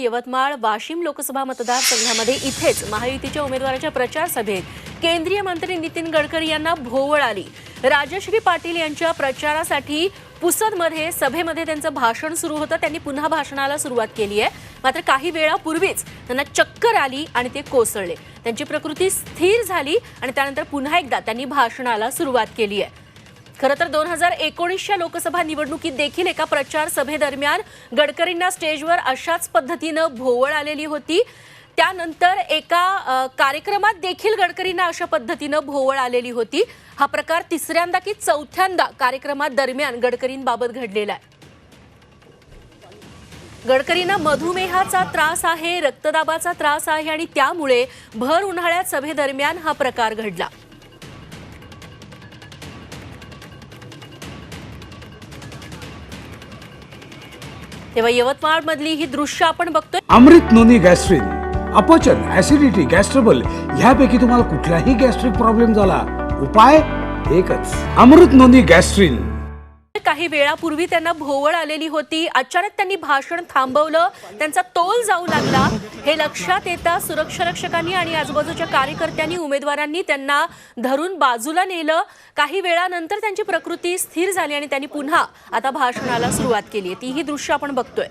यवतमाळ वाशिम लोकसभा मतदारसंघामध्ये इथेच महायुतीच्या उमेदवाराच्या प्रचार सभेत केंद्रीय मंत्री नितीन गडकरी यांना भोवळ आली. राजश्री पाटील यांच्या प्रचारासाठी पुसदमध्ये सभेमध्ये त्यांचं भाषण सुरू होतं. त्यांनी पुन्हा भाषणाला सुरुवात केली आहे. मात्र काही वेळापूर्वीच त्यांना चक्कर आली आणि ते कोसळले. त्यांची प्रकृती स्थिर झाली आणि त्यानंतर पुन्हा एकदा त्यांनी भाषणाला सुरुवात केली आहे. खरं तर दोन हजार एकोणीसच्या लोकसभा निवडणुकीत देखील एका प्रचार सभेदरम्यान गडकरींना स्टेजवर अशाच पद्धतीनं भोवळ आलेली होती. त्यानंतर एका कार्यक्रमात देखील गडकरींना अशा पद्धतीनं भोवळ आलेली होती. हा प्रकार तिसऱ्यांदा की चौथ्यांदा कार्यक्रमात दरम्यान गडकरींबाबत घडलेला आहे. गडकरींना मधुमेहाचा त्रास आहे रक्तदाबाचा त्रास आहे आणि त्यामुळे भर उन्हाळ्यात सभेदरम्यान हा प्रकार घडला. तेव्हा यवतमाळ मधली ही दृश्य आपण बघतोय. अमृत नोनी गॅस्ट्रिन अपचन ऍसिडिटी गॅस्ट्रबल ह्यापैकी तुम्हाला कुठलाही गॅस्ट्रिक प्रॉब्लेम झाला उपाय एकच. अमृत नोनी गॅस्ट्रिन काही वेळापूर्वी त्यांना भोवळ आलेली होती. अचानक त्यांनी भाषण थांबवलं. त्यांचा तोल जाऊ लागला. हे लक्षात येता सुरक्षा रक्षकांनी आणि आजूबाजूच्या कार्यकर्त्यांनी उमेदवारांनी त्यांना धरून बाजूला नेलं. काही वेळानंतर त्यांची प्रकृती स्थिर झाली आणि त्यांनी पुन्हा आता भाषणाला सुरुवात केली ती ही दृश्य आपण बघतोय.